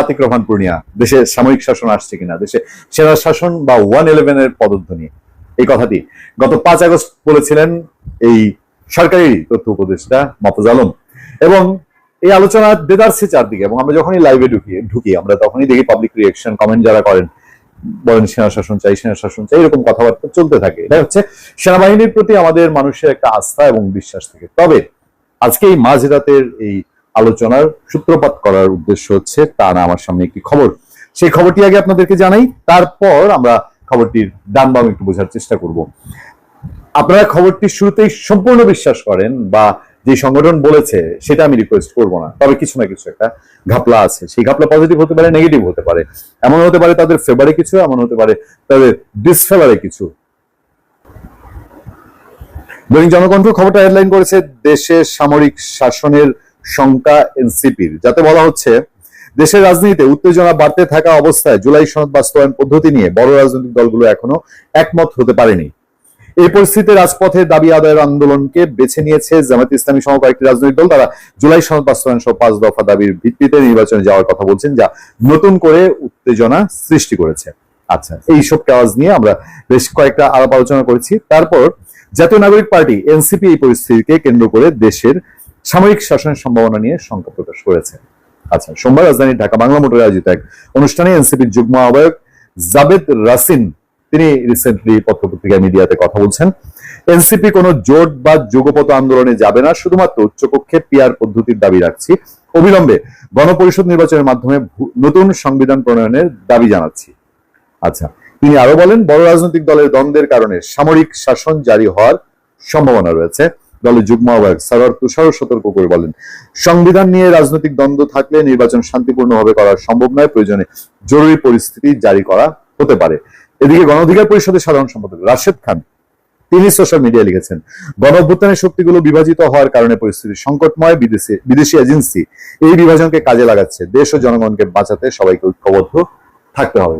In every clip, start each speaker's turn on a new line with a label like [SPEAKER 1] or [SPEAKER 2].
[SPEAKER 1] আতিক রহমান পূর্ণিয়া। দেশে সামরিক শাসন আসছে কিনা, দেশে সেনা শাসন বা ওয়ান পদধ্বনি, এই কথাটি। গত পাঁচ আগস্ট বলেছিলেন এই সরকারি তথ্য উপদেষ্টা আলম। এবং এই আলোচনা চারদিকে, এবং আমরা যখনই লাইভে ঢুকি ঢুকি, আমরা তখনই দেখি পাবলিক রিয়েকশন কমেন্ট যারা করেন, বলেন সেনা শাসন চাই, সেনা শাসন চাই, এরকম কথাবার্তা চলতে থাকে। এটা হচ্ছে সেনাবাহিনীর প্রতি আমাদের মানুষের একটা আস্থা এবং বিশ্বাস থাকে। তবে আজকে এই মাঝরাতের এই আলোচনার সূত্রপাত করার উদ্দেশ্য হচ্ছে তার আমার সামনে একটি খবর। সেই খবরটি আগে আপনাদেরকে জানাই, তারপর আমরা খবরটির ডান বাম একটু বোঝার চেষ্টা করব। আপনারা খবরটি শুরুতেই সম্পূর্ণ বিশ্বাস করেন বা যে সংগঠন বলেছে সেটা আমি রিকোয়েস্ট করব না। তবে কিছু না কিছু একটা ঘাপলা আছে। সেই ঘাপলা পজিটিভ হতে পারে নেগেটিভ হতে পারে। এমন হতে পারে তাদের ফেভারে কিছু, এমন হতে পারে তাদের ডিসফেভারে কিছু। দৈনিক জনকণ্ঠ খবরটা হেডলাইন করেছে দেশের সামরিক শাসনের শঙ্কা এনসিপির। যাতে বলা হচ্ছে, দেশের রাজনীতিতে উত্তেজনা বাড়তে থাকা অবস্থায় জুলাই সনদ বাস্তবায়ন পদ্ধতি নিয়ে বড় রাজনৈতিক দলগুলো এখনও একমত হতে পারেনি। এই পরিস্থিতিতে রাজপথে দাবি আদায়ের আন্দোলনকে বেছে নিয়েছে জামাত ইসলামী সহ কয়েকটি রাজনৈতিক দল। তারা জুলাই সনদ বাস্তবায়ন সহ পাঁচ দফা দাবির ভিত্তিতে নির্বাচনে যাওয়ার কথা বলছেন, যা নতুন করে উত্তেজনা সৃষ্টি করেছে। আচ্ছা এইসব কাজ নিয়ে আমরা বেশ কয়েকটা আলাপ আলোচনা করেছি। তারপর জাতীয় নাগরিক পার্টি, এনসিপি এই পরিস্থিতিকে কেন্দ্র করে দেশের সামরিক শাসনের সম্ভাবনা নিয়ে শঙ্কা প্রকাশ করেছে। আচ্ছা সোমবার রাজধানীর ঢাকা বাংলা মোটরে আয়োজিত এক অনুষ্ঠানে এনসিপির যুগ্ম আহ্বায়ক জাবেদ রাসিন, তিনি রিসেন্টলি পত্রপত্রিকা মিডিয়াতে কথা বলছেন, এনসিপি কোনো জোট বা যুগপত আন্দোলনে যাবে না, শুধুমাত্র উচ্চকক্ষে পিয়ার পদ্ধতির দাবি রাখছি। অবিলম্বে গণপরিষদ নির্বাচনের মাধ্যমে নতুন সংবিধান প্রণয়নের দাবি জানাচ্ছি। আচ্ছা তিনি আরও বলেন, বড় রাজনৈতিক দলের দ্বন্দ্বের কারণে সামরিক শাসন জারি হওয়ার সম্ভাবনা রয়েছে। দলের যুগ্ম আহ্বায়ক সারোয়ার তুষারও সতর্ক করে বলেন, সংবিধান নিয়ে রাজনৈতিক দ্বন্দ্ব থাকলে নির্বাচন শান্তিপূর্ণভাবে করা সম্ভব নয়, প্রয়োজনে জরুরি পরিস্থিতি জারি করা হতে পারে। এদিকে গণ অধিকার পরিষদের সাধারণ সম্পাদক রাশেদ খান তিনি সোশ্যাল মিডিয়া লিখেছেন, গণ অভ্যুত্থানের শক্তিগুলো বিভাজিত হওয়ার কারণে পরিস্থিতি সংকটময়, বিদেশি বিদেশি এজেন্সি এই বিভাজনকে কাজে লাগাচ্ছে। দেশ ও জনগণকে বাঁচাতে সবাইকে ঐক্যবদ্ধ থাকতে হবে।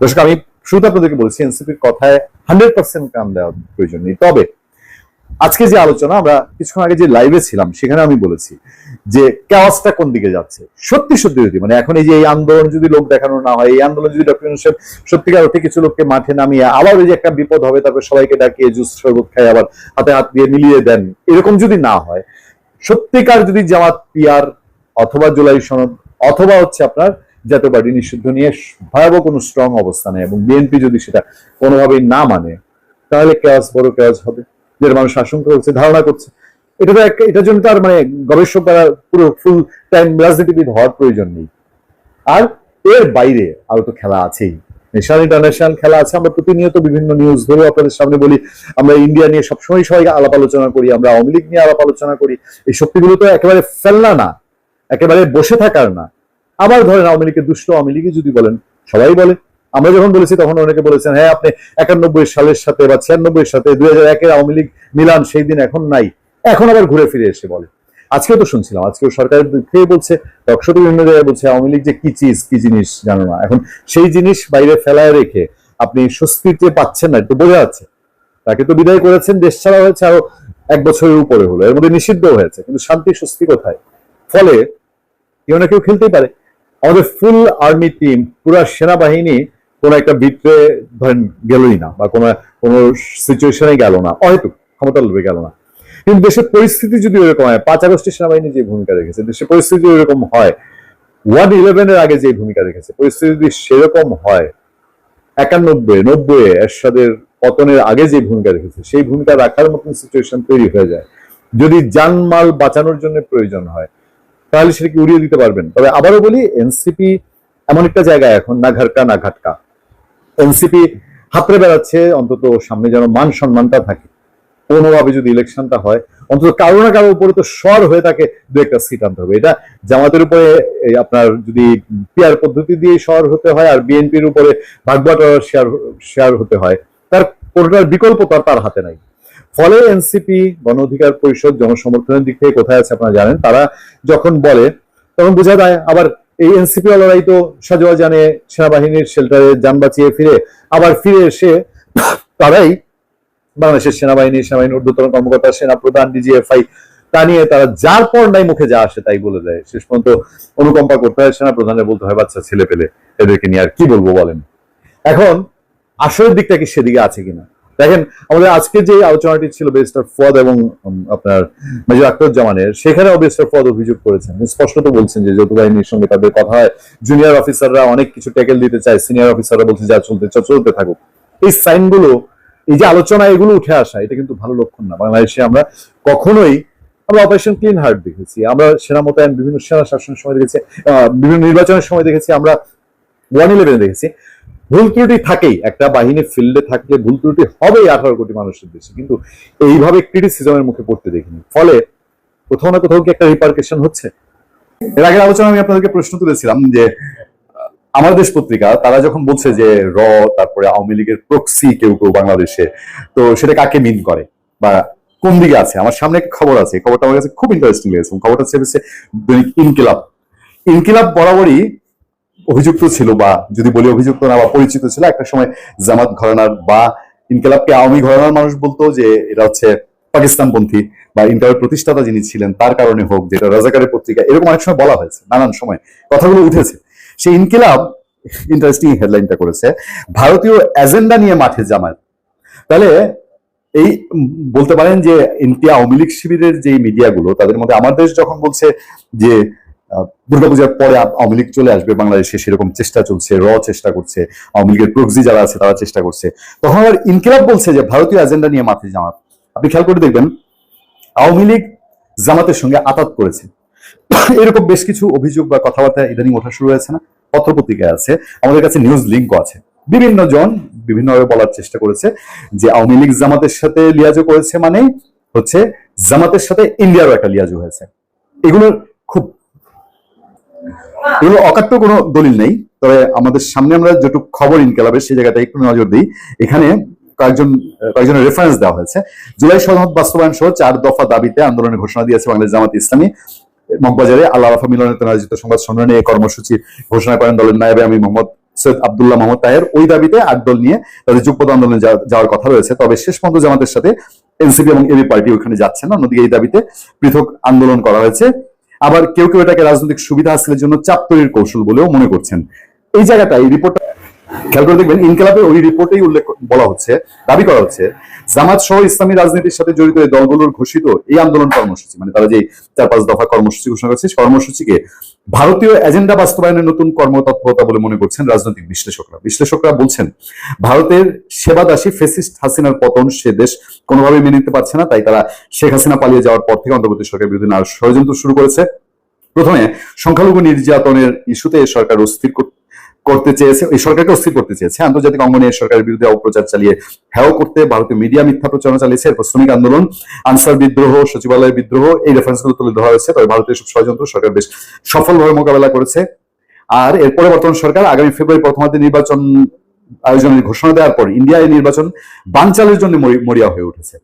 [SPEAKER 1] দর্শক, আমি শুরুতে আপনাদেরকে বলছি, এনসিপির কথায় হান্ড্রেড পার্সেন্ট কান দেওয়া প্রয়োজন নেই। তবে আজকে যে আলোচনা, আমরা কিছুক্ষণ আগে যে লাইভে ছিলাম, সেখানে আমি বলেছি যে ক্যাওয়াসটা কোন দিকে যাচ্ছে। সত্যি সত্যি যদি মানে এখন এই যে এই আন্দোলন যদি লোক দেখানো না হয়, এই আন্দোলন যদি ডক্টর ইউনূস সত্যিকার অর্থে কিছু লোককে মাঠে নামিয়ে আবার ওই যে একটা বিপদ হবে, তারপর সবাইকে ডাকিয়ে জুস শরবত খাই আবার হাতে হাত দিয়ে মিলিয়ে দেন, এরকম যদি না হয়, সত্যিকার যদি জামাত পিয়ার অথবা জুলাই সনদ অথবা হচ্ছে আপনার জাতীয় পার্টি নিষিদ্ধ নিয়ে ভয়াবহ কোনো স্ট্রং অবস্থানে এবং বিএনপি যদি সেটা কোনোভাবেই না মানে তাহলে ক্যাস বড় ক্যাস হবে। যেটা মানুষ আশঙ্কা করছে, ধারণা করছে। এটা তো এক- এটার জন্য তার মানে গবেষক বা পুরো ফুল টাইম রাজনীতিবিদ হওয়ার প্রয়োজন নেই। আর এর বাইরে আরও তো খেলা আছেই। ন্যাশনাল ইন্টারন্যাশনাল খেলা আছে, আমরা প্রতিনিয়ত বিভিন্ন নিউজ ধরে আপনাদের সামনে বলি, আমরা ইন্ডিয়া নিয়ে সবসময় সবাই আলাপ আলোচনা করি, আমরা আওয়ামী লীগ নিয়ে আলাপ আলোচনা করি। এই শক্তিগুলো তো একেবারে ফেলনা না, একেবারে বসে থাকার না। আবার ধরেন আওয়ামী লীগের দুষ্ট আওয়ামী লীগই যদি বলেন, সবাই বলে। আমরা যখন বলেছি, তখন অনেকে বলেছেন হ্যাঁ আপনি একানব্বই সালের সাথে বা ছিয়ানব্বই সাথে দুই হাজার একের আওয়ামী লীগ মিলান, সেই দিন এখন নাই। এখন আবার ঘুরে ফিরে এসে বলে। আজকেও তো শুনছিলাম, আজকেও সরকারের থেকে বলছে টকশোতে বিভিন্ন জায়গায় বলছে, আওয়ামী লীগ যে কি চিজ, কি জিনিস, জানো না। এখন সেই জিনিস বাইরে ফেলায় রেখে আপনি স্বস্তিতে পাচ্ছেন না, একটু বোঝা যাচ্ছে। তাকে তো বিদায় করেছেন, দেশ ছাড়া হয়েছে, আরও এক বছরের উপরে হলো। এর মধ্যে নিষিদ্ধ হয়েছে, কিন্তু শান্তি, স্বস্তি কোথায়? ফলে কেউ না কেউ খেলতেই পারে। আমাদের ফুল আর্মি টিম পুরা সেনাবাহিনী কোন একটা ভিতরে ধরেন গেলই না বা কোনো কোনো সিচুয়েশনে গেল না, হয়তো ক্ষমতা লোভে গেল না। কিন্তু দেশের পরিস্থিতি যদি ওরকম হয়, পাঁচ আগস্টের সেনাবাহিনী যে ভূমিকা রেখেছে, দেশের পরিস্থিতি ওরকম হয়, ওয়ান ইলেভেনের আগে যে ভূমিকা রেখেছে, পরিস্থিতি যদি সেরকম হয়, একানব্বই, নব্বই এরশাদের পতনের আগে যে ভূমিকা রেখেছে, সেই ভূমিকা রাখার মতন সিচুয়েশন তৈরি হয়ে যায়। যদি জানমাল বাঁচানোর জন্য প্রয়োজন হয়, তাহলে সেটাকে উড়িয়ে দিতে পারবেন। তবে আবারও বলি, এনসিপি এমন একটা জায়গায় এখন, না ঘাটকা না ঘাটকা। এনসিপি হাতড়ে বেড়াচ্ছে, অন্তত সামনে যেন মান সম্মানটা থাকে। কোনোভাবে যদি ইলেকশনটা হয়, অন্তত কারও না কারও উপরে তো স্বর হয়ে তাকে দু একটা সিট আনতে হবে। এটা জামাতের উপরে আপনার যদি পিয়ার পদ্ধতি দিয়ে স্বর হতে হয় আর বিএনপির উপরে ভাগবাটোয়ার শেয়ার শেয়ার হতে হয়, তার কোনোটার বিকল্প তো আর তার হাতে নাই। ফলে এনসিপি গণ অধিকার পরিষদ জনসমর্থনের দিক থেকে কোথায় আছে আপনারা জানেন? তারা যখন বলে, তখন বোঝা যায় আবার এই এনসিপি ওয়ালারাই তো সাজোয়া জানে, সেনাবাহিনীর শেল্টারে যান বাঁচিয়ে ফিরে আবার ফিরে এসে তারাই বাংলাদেশের সেনাবাহিনী, সেনাবাহিনীর ঊর্ধ্বতন কর্মকর্তা সেনা প্রধান ডিজিএফআই তা নিয়ে তারা যার পর নাই মুখে যা আসে তাই বলে দেয়। শেষ পর্যন্ত অনুকম্পা করতে হয় সেনা প্রধানের বলতে হয়, বাচ্চা, ছেলে পেলে, এদেরকে নিয়ে আর কি বলব বলেন? এখন আসলের দিকটা কি সেদিকে আছে কিনা? দেখেন, আমাদের আজকে যে আলোচনাটি ছিল বেস্টার ফদ এবং আপনার মেজর আক্তারুজ্জামানের সেখানেও বেস্টার ফদ অভিযোগ করেছেন। স্পষ্টত বলছেন যে যৌথ বাহিনীর সঙ্গে তাদের কথা হয়। জুনিয়র অফিসাররা অনেক কিছু ট্যাকেল দিতে চায়। সিনিয়র অফিসাররা বলছে যা চলতে চলতে থাকুক। এই সাইনগুলো, এই যে আলোচনা, এগুলো উঠে আসা, এটা কিন্তু ভালো লক্ষণ না। বাংলাদেশে আমরা কখনোই, আমরা অপারেশন ক্লিন হার্ট দেখেছি, আমরা সেনা মোতায়েন, বিভিন্ন সেনা শাসনের সময় দেখেছি বিভিন্ন নির্বাচনের সময় দেখেছি, আমরা ওয়ান ইলেভেন দেখেছি। ভুল ত্রুটি থাকেই। একটা বাহিনী ফিল্ডে থাকলে ভুল ত্রুটি হবেই আঠারো কোটি মানুষের দেশে। কিন্তু এইভাবে ক্রিটিসিজমের মুখে পড়তে দেখিনি। ফলে কোথাও না কোথাও কি একটা রিপার্কেশন হচ্ছে? এর আগের আলোচনা আমি আপনাদেরকে প্রশ্ন তুলেছিলাম যে আমার দেশ পত্রিকা, তারা যখন বলছে যে, র, তারপরে আওয়ামী লীগের প্রক্সি কেউ কেউ বাংলাদেশে, তো সেটা কাকে মিন করে? বা কোন দিকে আছে? আমার সামনে একটা খবর আছে। খবরটা আমার কাছে খুব ইন্টারেস্টিং লেগেছে। খবরটা হচ্ছে দৈনিক ইনকিলাব। ইনকিলাব বরাবরই অভিযুক্ত ছিল বা যদি বলি অভিযুক্ত না বা পরিচিত ছিল, একটা সময় জামাত ঘরানার বা ইনকিলাবকে আওয়ামী ঘরানার মানুষ বলতো যে এটা হচ্ছে পাকিস্তানপন্থী বা ইন্টারের প্রতিষ্ঠাতা যিনি ছিলেন, তার কারণে হোক যেটা রাজাকারের পত্রিকা, এরকম অনেক সময় বলা হয়েছে, নানান সময় কথাগুলো উঠেছে। সেই ইনকিলাব ইন্টারেস্টিং হেডলাইনটা করেছে, ভারতীয় এজেন্ডা নিয়ে মাঠে জামায়াত। তাহলে এই বলতে পারেন যে ইন্ডিয়া আওয়ামী লীগ শিবিরের যে মিডিয়াগুলো তাদের মধ্যে আমার দেশ যখন বলছে যে দুর্গাপূজার পরে আওয়ামী লীগ চলে আসবে, বাংলাদেশে সেরকম চেষ্টা চলছে, র চেষ্টা করছে, আওয়ামী লীগের প্রক্সি যারা আছে তারা চেষ্টা করছে। তখন আবার ইনকিলাব বলছে যে ভারতীয় এজেন্ডা নিয়ে মাঠে জামাত আপনি খেয়াল করে দেখবেন, আওয়ামী লীগ জামাতের সঙ্গে আতাত করেছে। এরকম বেশ কিছু অভিযোগ বা কথাবার্তা ইদানিং ওঠা শুরু হয়েছে না? পত্রপত্রিকায় আছে, আমাদের কাছে নিউজ লিঙ্কও আছে। বিভিন্ন জন বিভিন্নভাবে বলার চেষ্টা করেছে যে আওয়ামী লীগ জামাতের সাথে লিয়াজো করেছে মানে হচ্ছে জামাতের সাথে ইন্ডিয়ারও একটা লিয়াজো হয়েছে। এগুলোর এগুলো অকাট্য কোনো দলিল নেই। তবে আমাদের সামনে আমরা যেটুকু খবর ইনকালাবের, সেই জায়গাটা একটু নজর দিই। এখানে কয়েকজন, কয়েকজনের রেফারেন্স দেওয়া হয়েছে। জুলাই সনদ বাস্তবায়ন সহ চার দফা দাবিতে আন্দোলনের ঘোষণা দিয়েছে বাংলাদেশ জামাত ইসলামী। মগবাজারে আল্লাহ রাফা মিলনের আয়োজিত সংবাদ সম্মেলনে এই কর্মসূচি ঘোষণা করেন দলের নায়েবে আমি মোহাম্মদ সৈয়দ আব্দুল্লাহ মোহাম্মদ তাহের। ওই দাবিতে আট দল নিয়ে তাদের যুগপথ আন্দোলনে যাওয়ার কথা রয়েছে। তবে শেষ পর্যন্ত জামাতের সাথে এনসিপি এবং এবি পার্টি ওখানে যাচ্ছে না। অন্যদিকে এই দাবিতে পৃথক আন্দোলন করা হয়েছে। আবার কেউ কেউ এটাকে রাজনৈতিক সুবিধা হাসিলের জন্য চাপ তৈরির কৌশল বলেও মনে করছেন। এই জায়গাটা এই রিপোর্ট খেয়াল করে দেখবেন ইনকালাবের ওই রিপোর্টেই উল্লেখ বলা হচ্ছে, দাবি করা হচ্ছে জামাত সহ ইসলামী রাজনীতির সাথে জড়িত এই দলগুলোর ঘোষিত এই আন্দোলন কর্মসূচি মানে তারা যে চার পাঁচ দফা কর্মসূচি ঘোষণা করেছে কর্মসূচিকে ভারতীয় এজেন্ডা বাস্তবায়নের নতুন কর্মতৎপরতা বলে মনে করছেন রাজনৈতিক বিশ্লেষকরা। বিশ্লেষকরা বলছেন, ভারতের সেবাদাসী ফেসিস্ট হাসিনার পতন সে দেশ কোনোভাবেই মেনে নিতে পারছে না, তাই তারা শেখ হাসিনা পালিয়ে যাওয়ার পর থেকে অন্তর্বর্তী সরকারের বিরুদ্ধে নানা ষড়যন্ত্র শুরু করেছে। প্রথমে সংখ্যালঘু নির্যাতনের ইস্যুতে সরকার অস্থির করতে চেয়েছে, এই সরকারকে অস্থির করতে চেয়েছে। আন্তর্জাতিক অঙ্গনে সরকারের বিরুদ্ধে অপপ্রচার চালিয়ে হ্যাও করতে ভারতীয় মিডিয়া মিথ্যা প্রচারণা চালিয়েছে, এরপর শ্রমিক আন্দোলন, আনসার বিদ্রোহ, সচিবালয় বিদ্রোহ, এই রেফারেন্সগুলো তুলে ধরা হয়েছে। তবে ভারতের সব ষড়যন্ত্র সরকার বেশ সফলভাবে মোকাবেলা করেছে। আর এরপরে বর্তমান সরকার আগামী ফেব্রুয়ারি প্রথমার্ধে নির্বাচন আয়োজনের ঘোষণা দেওয়ার পর ইন্ডিয়া এই নির্বাচন বানচালের জন্য মরিয়া হয়ে উঠেছে।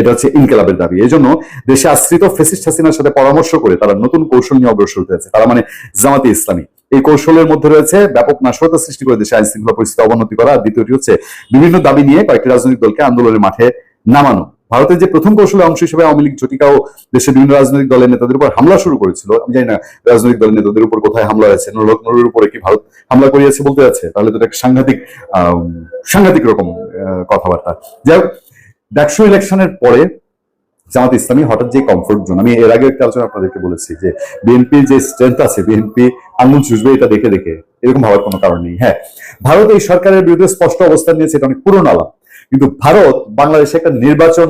[SPEAKER 1] এটা হচ্ছে ইনকেলাবের দাবি। এই জন্য দেশে আশ্রিত ফেসিস্ট হাসিনার সাথে পরামর্শ করে তারা নতুন কৌশল নিয়ে অগ্রসর হয়েছে তারা মানে জামাতে ইসলামী। এই কৌশলের মধ্যে রয়েছে ব্যাপক নাশকতা সৃষ্টি করে দেশে আইন শৃঙ্খলা পরিস্থিতি অবনতি করা। আর দ্বিতীয়টি হচ্ছে বিভিন্ন দাবি নিয়ে কয়েকটি রাজনৈতিক দলকে আন্দোলনের মাঠে নামানো। ভারতের যে প্রথম কৌশলের অংশ হিসেবে আওয়ামী লীগ জটিকাও দেশের বিভিন্ন রাজনৈতিক দলের নেতাদের উপর হামলা শুরু করেছিল। আমি জানি না, রাজনৈতিক দলের নেতাদের উপর কোথায় হামলা হয়েছে? নুরুল- নুরুর উপরে কি ভারত হামলা করিয়েছে বলতে যাচ্ছে? তাহলে তো একটা সাংঘাতিক সাংঘাতিক রকম কথাবার্তা। যাই হোক ডাকসু ইলেকশনের পরে জামাত ইসলামী হঠাৎ যে কমফোর্ট জোন আমি এর আগে একটা আলোচনা আপনাদেরকে বলেছি যে বিএনপির যে স্ট্রেংথ আছে বিএনপি আঙুল চুষবে এটা দেখে দেখে, এরকম ভাবার কোনো কারণ নেই। হ্যাঁ ভারত এই সরকারের বিরুদ্ধে স্পষ্ট অবস্থান নিয়েছে, এটা অনেক পুরনো আলাপ। কিন্তু ভারত বাংলাদেশে একটা নির্বাচন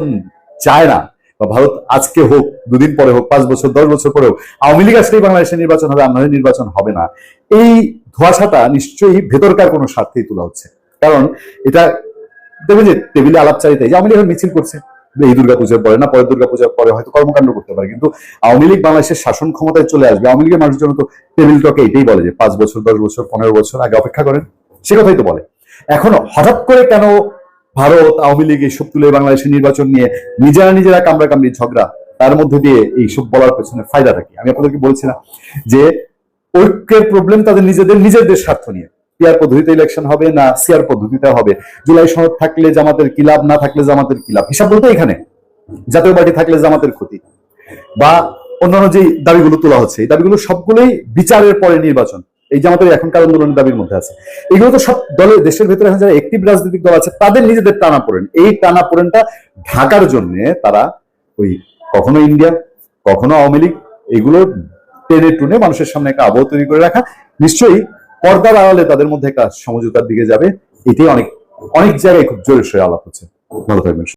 [SPEAKER 1] চায় না, বা ভারত আজকে হোক, দুদিন পরে হোক, পাঁচ বছর, দশ বছর পরেও, আওয়ামী লীগ আসলেই বাংলাদেশে নির্বাচন হবে আমাদের নির্বাচন হবে না। এই ধোয়াশাটা নিশ্চয়ই ভেতরকার কোনো স্বার্থেই তোলা হচ্ছে। কারণ এটা দেখবেন যে টেবিলে আলাপচারিতা যে আওয়ামী লীগ মিছিল করছে এই দুর্গা পূজার পরে না, পরের দুর্গা পূজার পরে হয়তো কর্মকাণ্ড করতে পারে, কিন্তু আওয়ামী লীগ বাংলাদেশের শাসন ক্ষমতায় চলে আসবে, আওয়ামী লীগের মানুষজন তো টেবিল টকে এটাই বলে যে পাঁচ বছর, দশ বছর, পনেরো বছর আগে অপেক্ষা করেন, সে কথাই তো বলে। এখন হঠাৎ করে কেন ভারত, আওয়ামী লীগ এইসব তুলে বাংলাদেশের নির্বাচন নিয়ে নিজেরা নিজেরা কামড়া কামড়ি ঝগড়া, তার মধ্যে দিয়ে এইসব বলার পেছনে ফায়দাটা কি আমি আপনাদেরকে বলছিলাম যে ঐক্যের প্রবলেম তাদের নিজেদের নিজেদের স্বার্থ নিয়ে। পিয়ার পদ্ধতিতে ইলেকশন হবে না সিআর পদ্ধতিতে হবে? জুলাই সনদ থাকলে জামাতের কি লাভ, না থাকলে জামাতের কি লাভ? হিসাব বলতে এখানে, জাতীয় পার্টি থাকলে জামাতের ক্ষতি। বা অন্যান্য যে দাবিগুলো তোলা হচ্ছে, এই দাবিগুলো সবগুলোই বিচারের পরে নির্বাচন। এই যে আমাদের এখনকার আন্দোলনের দাবির মধ্যে আছে। এগুলো তো সব দলে, দেশের ভেতরে এখন যারা একটিভ রাজনৈতিক দল আছে, তাদের নিজেদের টানা পড়েন। এই টানা পড়েনটা ঢাকার জন্য তারা ওই কখনো ইন্ডিয়া কখনো আওয়ামী লীগ, এগুলো টেনে টুনে মানুষের সামনে একটা আবহ তৈরি করে রাখা। নিশ্চয়ই পর্দার আড়ালে তাদের মধ্যে একটা সমঝোতার দিকে যাবে। এটাই অনেক অনেক জায়গায় খুব জোরে সরে আলাপ হচ্ছে। ভালো থাকবেন।